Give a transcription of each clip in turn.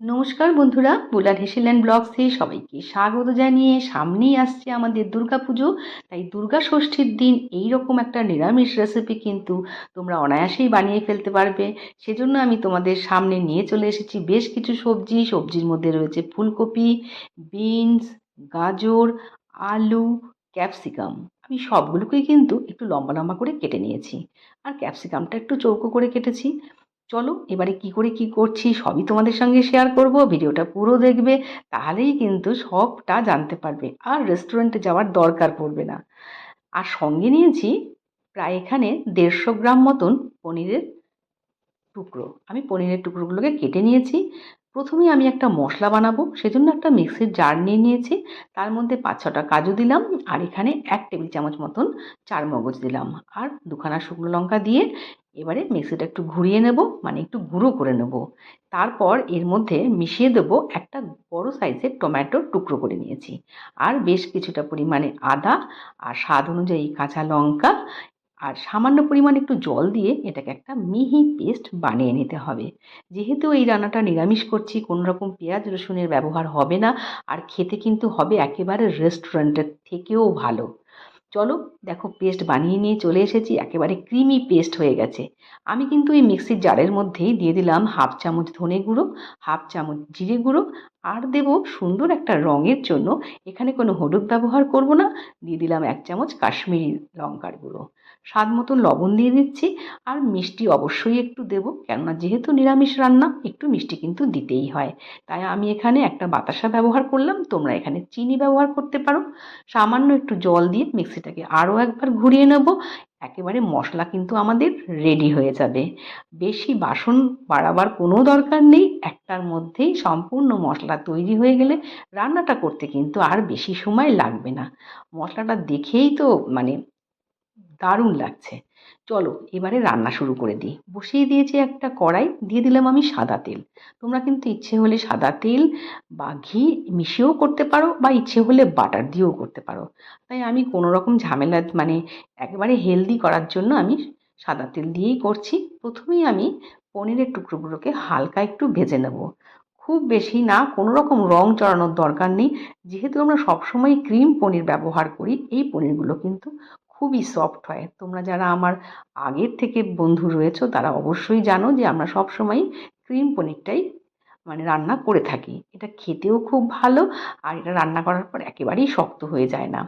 নমস্কার বন্ধুরা, বুলার হেসেল্যান্ড ব্লগসে সবাইকে স্বাগত জানিয়ে সামনেই আসছে আমাদের দুর্গা পুজো। তাই দুর্গা ষষ্ঠীর দিন এই রকম একটা নিরামিষ রেসিপি কিন্তু তোমরা অনায়াসেই বানিয়ে ফেলতে পারবে। সেজন্য আমি তোমাদের সামনে নিয়ে চলে এসেছি বেশ কিছু সবজি। সবজির মধ্যে রয়েছে ফুলকপি, বিনস, গাজর, আলু, ক্যাপসিকাম। আমি সবগুলোকেই কিন্তু একটু লম্বা লম্বা করে কেটে নিয়েছি। আর ক্যাপসিকামটা একটু চৌকো করে কেটেছি। চলো, এবারে কি করে কি করছি সবই তোমাদের সঙ্গে শেয়ার করব, ভিডিওটা পুরো দেখবে, তাহলেই কিন্তু সবটা জানতে পারবে, আর রেস্টুরেন্টে যাওয়ার দরকার পড়বে না। আর সঙ্গে নিয়েছি প্রায় এখানে দেড়শো গ্রাম মতন পনিরের টুকরো। আমি পনিরের টুকরোগুলোকে কেটে নিয়েছি। প্রথমেই আমি একটা মশলা বানাবো, সেজন্য একটা মিক্সির জার নিয়ে নিয়েছি। তার মধ্যে পাঁচ ছটা কাজু দিলাম, আর এখানে এক টেবিল চামচ মতন চার মগজ দিলাম। আর দুখানা শুকনো লঙ্কা দিয়ে এবারে মিক্সিটা একটু ঘুরিয়ে নেব মানে একটু গুঁড়ো করে নেব। তারপর এর মধ্যে মিশিয়ে দেবো একটা বড় সাইজের টমেটোর টুকরো করে নিয়েছি। আর বেশ কিছুটা পরিমাণে আদা আর স্বাদ অনুযায়ী কাঁচা লঙ্কা আর সামান্য পরিমাণ একটু জল দিয়ে এটাকে একটা মিহি পেস্ট বানিয়ে নিতে হবে। যেহেতু এই রান্নাটা নিরামিষ করছি, কোনো রকম পেঁয়াজ রসুনের ব্যবহার হবে না। আর খেতে কিন্তু হবে একেবারে রেস্টুরেন্টের থেকেও ভালো। চলো দেখো পেস্ট বানিয়ে নিয়ে চলে এসেছি, একেবারে ক্রিমি পেস্ট হয়ে গেছে। আমি কিন্তু এই মিক্সির জারের মধ্যেই দিয়ে দিলাম হাফ চামচ ধনে গুঁড়ো হাফ চামচ জিরে গুঁড়ো, আর দেব সুন্দর একটা রঙের জন্য। এখানে কোনো হলুদ ব্যবহার করব না, দিয়ে দিলাম এক চামচ কাশ্মীরি লঙ্কার গুঁড়ো। স্বাদ মতো লবণ দিয়ে দিচ্ছি। আর মিষ্টি অবশ্যই একটু দেব, কেননা যেহেতু নিরামিষ রান্না, একটু মিষ্টি কিন্তু দিতেই হয়। তাই আমি এখানে একটা বাতাসা ব্যবহার করলাম, তোমরা এখানে চিনি ব্যবহার করতে পারো। সামান্য একটু জল দিয়ে মিক্সিটাকে আরও একবার ঘুরিয়ে নেব। একেবারে মশলা কিন্তু আমাদের রেডি হয়ে যাবে। বেশি বাসন বাড়াবার কোনো দরকার নেই। একটার মধ্যেই সম্পূর্ণ মশলা তৈরি হয়ে গেলে রান্নাটা করতে কিন্তু আর বেশি সময় লাগবে না। মশলাটা দেখেই তো মানে দারুণ লাগছে। চলো, এবারে রান্না শুরু করে দিই। বসিয়ে দিয়েছি একটা কড়াই, দিয়ে দিলাম আমি সাদা তেল। তোমরা কিন্তু ইচ্ছে হলে সাদা তেল বা ঘি মিশিয়েও করতে পারো বা ইচ্ছে হলে বাটার দিয়েও করতে পারো। তাই আমি কোনো রকম ঝামেলা মানে একেবারে হেলদি করার জন্য আমি সাদা তেল দিয়েই করছি। প্রথমেই আমি পনিরের টুকরোগুলোকে হালকা একটু ভেজে নেব। খুব বেশি না, কোনো রকম রং চড়ানোর দরকার নেই। যেহেতু আমরা সবসময় ক্রিম পনির ব্যবহার করি, এই পনিরগুলো কিন্তু খুবই সফট হয়। তোমরা যারা আমার আগের থেকে বন্ধু রয়েছো, তারা অবশ্যই জানো যে আমরা সবসময় ক্রিম পনিরটাই মানে রান্না করে থাকি। এটা খেতেও খুব ভালো আর এটা রান্না করার পর একেবারেই শক্ত হয়ে যায় না।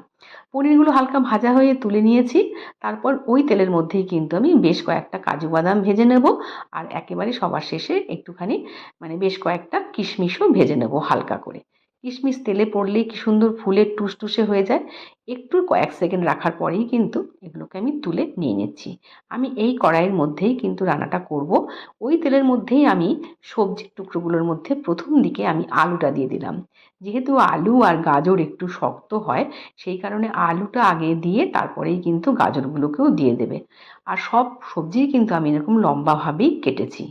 পনিরগুলো হালকা ভাজা হয়ে তুলে নিয়েছি। তারপর ওই তেলের মধ্যেই কিন্তু আমি বেশ কয়েকটা কাজু বাদাম ভেজে নেব আর একেবারে সবার শেষে একটুখানি মানে বেশ কয়েকটা কিশমিশও ভেজে নেব হালকা করে। কিশমিশ তেলে পড়লেই কি সুন্দর ফুলের টুসটুসে হয়ে যায়? একটু কয়েক সেকেন্ড রাখার পরেই কিন্তু এগুলোকে আমি তুলে নিয়ে নিচ্ছি। আমি এই কড়াইয়ের মধ্যেই কিন্তু রান্নাটা করব। ওই তেলের মধ্যেই আমি সবজির টুকরোগুলোর মধ্যে প্রথম দিকে আমি আলুটা দিয়ে দিলাম। যেহেতু আলু আর গাজর একটু শক্ত হয়, সেই কারণে আলুটা আগে দিয়ে তারপরেই কিন্তু গাজরগুলোকেও দিয়ে দেবে। আর সব সবজিই কিন্তু আমি এরকম লম্বাভাবেই কেটেছি।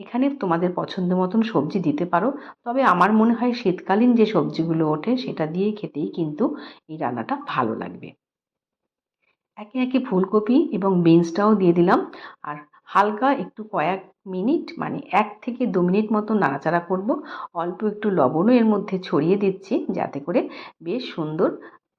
এখানে তোমাদের পছন্দ মতন সবজি দিতে পারো। তবে আমার মনে হয় শীতকালীন যে সবজিগুলো ওঠে, সেটা দিয়েই খেতেই কিন্তু এই রান্নাটা ভালো লাগবে। একে একে ফুলকপি এবং বিনসটাও দিয়ে দিলাম। আর হালকা একটু কয়েক মিনিট মানে এক থেকে দু মিনিট মতো নাড়াচাড়া করব। অল্প একটু লবণও এর মধ্যে ছড়িয়ে দিচ্ছি, যাতে করে বেশ সুন্দর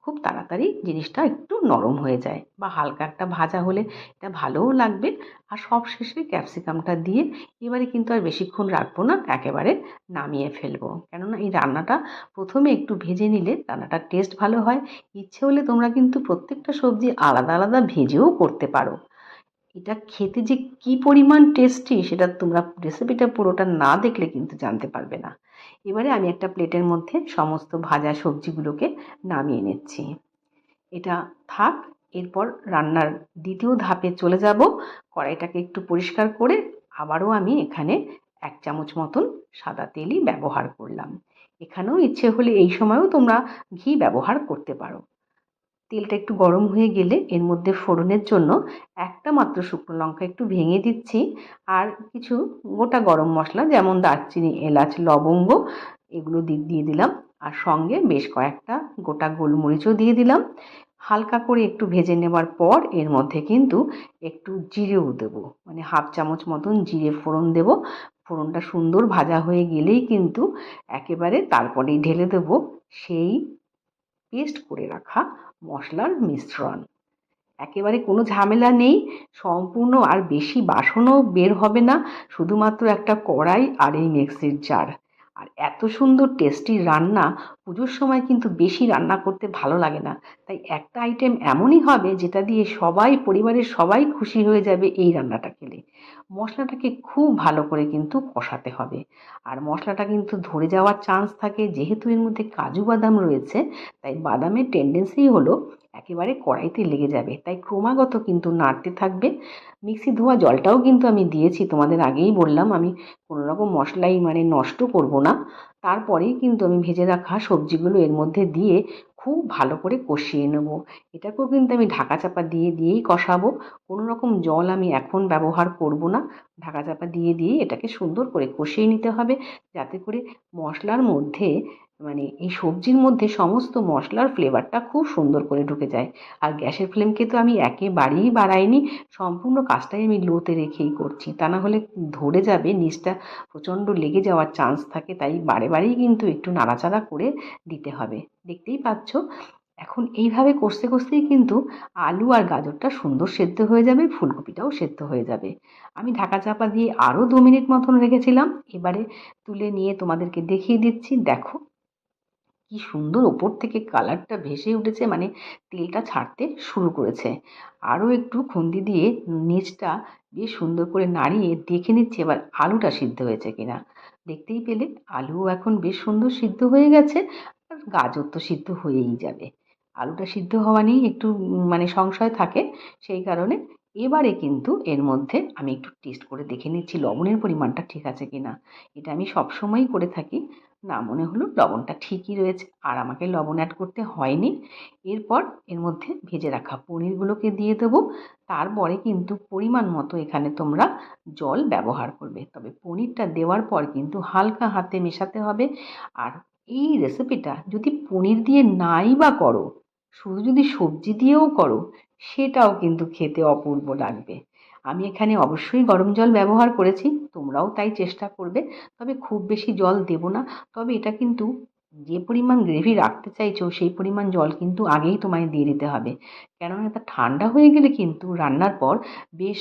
খুব তাড়াতাড়ি জিনিসটা একটু নরম হয়ে যায় বা হালকা একটা ভাজা হলে এটা ভালোও লাগবে। আর সব শেষে ক্যাপসিকামটা দিয়ে এবারে কিন্তু আর বেশিক্ষণ রাখব না, একেবারে নামিয়ে ফেলব। কেননা এই রান্নাটা প্রথমে একটু ভেজে নিলে রান্নাটার টেস্ট ভালো হয়। ইচ্ছে হলে তোমরা কিন্তু প্রত্যেকটা সবজি আলাদা আলাদা ভেজেও করতে পারো। এটা খেতে যে কি পরিমাণ টেস্টি সেটা তোমরা রেসিপিটা পুরোটা না দেখলে কিন্তু জানতে পারবে না। এবারে আমি একটা প্লেটের মধ্যে সমস্ত ভাজা সবজিগুলোকে নামিয়ে নিচ্ছি। এটা থাক, এরপর রান্নার দ্বিতীয় ধাপে চলে যাব। কড়াইটাকে একটু পরিষ্কার করে আবারও আমি এখানে এক চামচ মতন সাদা তেলই ব্যবহার করলাম। এখানেও ইচ্ছে হলে এই সময়ও তোমরা ঘি ব্যবহার করতে পারো। তেলটা একটু গরম হয়ে গেলে এর মধ্যে ফোড়নের জন্য একটা মাত্র শুকনো লঙ্কা একটু ভেঙে দিচ্ছি। আর কিছু গোটা গরম মশলা যেমন দারচিনি, এলাচ, লবঙ্গ এগুলো দিয়ে দিলাম। আর সঙ্গে বেশ কয়েকটা গোটা গোলমরিচও দিয়ে দিলাম। হালকা করে একটু ভেজে নেবার পর এর মধ্যে কিন্তু একটু জিরেও দেবো। মানে হাফ চামচ মতন জিরে ফোড়ন দেবো। ফোড়নটা সুন্দর ভাজা হয়ে গেলেই কিন্তু একেবারে তারপরেই ঢেলে দেবো সেই পেস্ট করে রাখা মশলার মিশ্রণ। একেবারে কোনো ঝামেলা নেই, সম্পূর্ণ আর বেশি বাসনও বের হবে না, শুধুমাত্র একটা কড়াই আর এই মিক্সির জার। আর এত সুন্দর টেস্টি রান্না পুজোর সময় কিন্তু বেশি রান্না করতে ভালো লাগে না। তাই একটা আইটেম এমনই হবে যেটা দিয়ে সবাই, পরিবারের সবাই খুশি হয়ে যাবে এই রান্নাটা খেলে। মশলাটাকে খুব ভালো করে কিন্তু কষাতে হবে। আর মশলাটা কিন্তু ধরে যাওয়ার চান্স থাকে, যেহেতু এর মধ্যে কাজু বাদাম রয়েছে, তাই বাদামের টেন্ডেন্সি হলো একেবারে কড়াইতে লেগে যাবে। তাই ক্রমাগত কিন্তু নাড়তে থাকবে। মিক্সি ধোয়া জলটাও কিন্তু আমি দিয়েছি, তোমাদের আগেই বললাম আমি কোনো রকম মশলাই মানে নষ্ট করব না। তারপরেই কিন্তু আমি ভেজে রাখা সবজিগুলো এর মধ্যে দিয়ে খুব ভালো করে কষিয়ে নেব। এটাকেও কিন্তু আমি ঢাকা চাপা দিয়ে দিয়েই কষাবো। কোনো রকম জল আমি এখন ব্যবহার করব না। ঢাকা চাপা দিয়ে দিয়ে এটাকে সুন্দর করে কষিয়ে নিতে হবে। যাতে করে মশলার মধ্যে মানে এই সবজির মধ্যে সমস্ত মশলার ফ্লেভারটা খুব সুন্দর করে ঢুকে যায়। আর গ্যাসের ফ্লেমকে তো আমি একেবারেই বাড়াইনি, সম্পূর্ণ কাজটাই আমি লোতে রেখেই করছি। তা না হলে ধরে যাবে, নিচটা প্রচণ্ড লেগে যাওয়ার চান্স থাকে, তাই বারে বারেই কিন্তু একটু নাড়াচাড়া করে দিতে হবে। দেখতেই পাচ্ছ? এখন এইভাবে কষতে কষতেই কিন্তু আলু আর গাজরটা সুন্দর সেদ্ধ হয়ে যাবে, ফুলকপিটাও সেদ্ধ হয়ে যাবে। আমি ঢাকা চাপা দিয়ে আরও দু মিনিট মতন রেখেছিলাম, এবারে তুলে নিয়ে তোমাদেরকে দেখিয়ে দিচ্ছি। দেখো কি সুন্দর ওপর থেকে কালারটা ভেসে উঠেছে মানে তেলটা ছাড়তে শুরু করেছে। আরও একটু খুন্তি দিয়ে নিচটা বেশ সুন্দর করে নাড়িয়ে দেখে নিচ্ছি এবার আলুটা সিদ্ধ হয়েছে কিনা। দেখতেই পেলে আলুও এখন বেশ সুন্দর সিদ্ধ হয়ে গেছে, আর গাজর তো সিদ্ধ হয়েই যাবে। আলুটা সিদ্ধ হওয়া নিয়েই একটু মানে সংশয় থাকে, সেই কারণে এবারে কিন্তু এর মধ্যে আমি একটু টেস্ট করে দেখে নিচ্ছি লবণের পরিমাণটা ঠিক আছে কি না এটা আমি সবসময়ই করে থাকি না, মনে হলো লবণটা ঠিকই রয়েছে। আর আমাকে লবণ অ্যাড করতে হয়নি। এরপর এর মধ্যে ভেজে রাখা পনিরগুলোকে দিয়ে দেবো। তারপরে কিন্তু পরিমাণ মতো এখানে তোমরা জল ব্যবহার করবে। তবে পনিরটা দেওয়ার পর কিন্তু হালকা হাতে মেশাতে হবে। আর এই রেসিপিটা যদি পনির দিয়ে নাই বা করো, শুধু যদি সবজি দিয়েও করো, সেটাও কিন্তু খেতে অপূর্ব লাগবে। আমি এখানে অবশ্যই গরম জল ব্যবহার করেছি, তোমরাও তাই চেষ্টা করবে, তবে খুব বেশি জল দেব না। তবে এটা কিন্তু যে পরিমাণ গ্রেভি রাখতে চাইছো, সেই পরিমাণ জল কিন্তু আগেই তোমায় দিয়ে দিতে হবে। কেননা এটা ঠান্ডা হয়ে গেলে কিন্তু রান্নার পর বেশ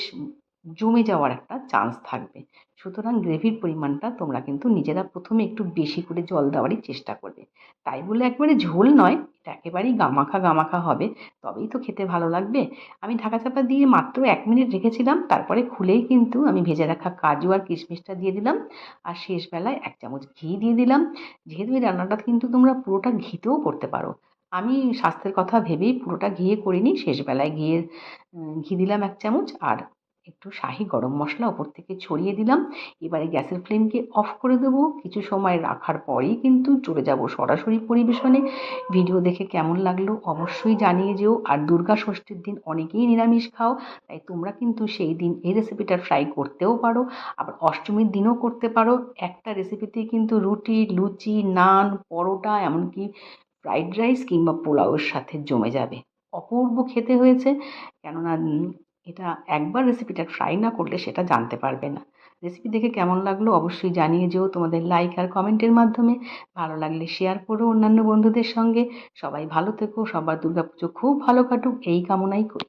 জমে যাওয়ার একটা চান্স থাকবে। সুতরাং গ্রেভির পরিমাণটা তোমরা কিন্তু নিজেরা প্রথমে একটু বেশি করে জল দেওয়ারই চেষ্টা করবে। তাই বলে একবারে ঝোল নয়, এটা একেবারেই গামাখা গামাখা হবে, তবেই তো খেতে ভালো লাগবে। আমি ঢাকা চাপা দিয়ে মাত্র এক মিনিট রেখেছিলাম, তারপরে খুলেই কিন্তু আমি ভেজে রাখা কাজু আর কিশমিশটা দিয়ে দিলাম, আর শেষ বেলায় এক চামচ ঘি দিয়ে দিলাম। যেহেতু এই রান্নাটা কিন্তু তোমরা পুরোটা ঘিতেও করতে পারো। আমি স্বাস্থ্যের কথা ভেবেই পুরোটা ঘিয়ে করিনি শেষবেলায় ঘিয়ে ঘি দিলাম এক চামচ, আর একটু শাহি গরম মশলা ওপর থেকে ছড়িয়ে দিলাম। এবারে গ্যাসের ফ্লেমকে অফ করে দেবো। কিছু সময় রাখার পরেই কিন্তু চলে যাব সরাসরি পরিবেশনে। ভিডিও দেখে কেমন লাগল অবশ্যই জানিয়ে যেও। আর দুর্গা ষষ্ঠীর দিন অনেকেই নিরামিষ খাও, তাই তোমরা কিন্তু সেই দিন এই রেসিপিটা ট্রাই করতেও পারো। আবার অষ্টমীর দিনও করতে পারো। একটা রেসিপিতে কিন্তু রুটি, লুচি, নান, পরোটা, এমনকি ফ্রাইড রাইস কিংবা পোলাওয়ের সাথে জমে যাবে। অপূর্ব খেতে হয়েছে। কেননা এটা একবার রেসিপিটা ট্রাই না করলে সেটা জানতে পারবে না। রেসিপি দেখে কেমন লাগল অবশ্যই জানিয়ে যেও তোমাদের লাইক আর কমেন্টের মাধ্যমে। ভালো লাগলে শেয়ার করো অন্যান্য বন্ধুদের সঙ্গে। সবাই ভালো থেকো, সবার দুর্গাপুজো খুব ভালো কাটুক, এই কামনাই করি।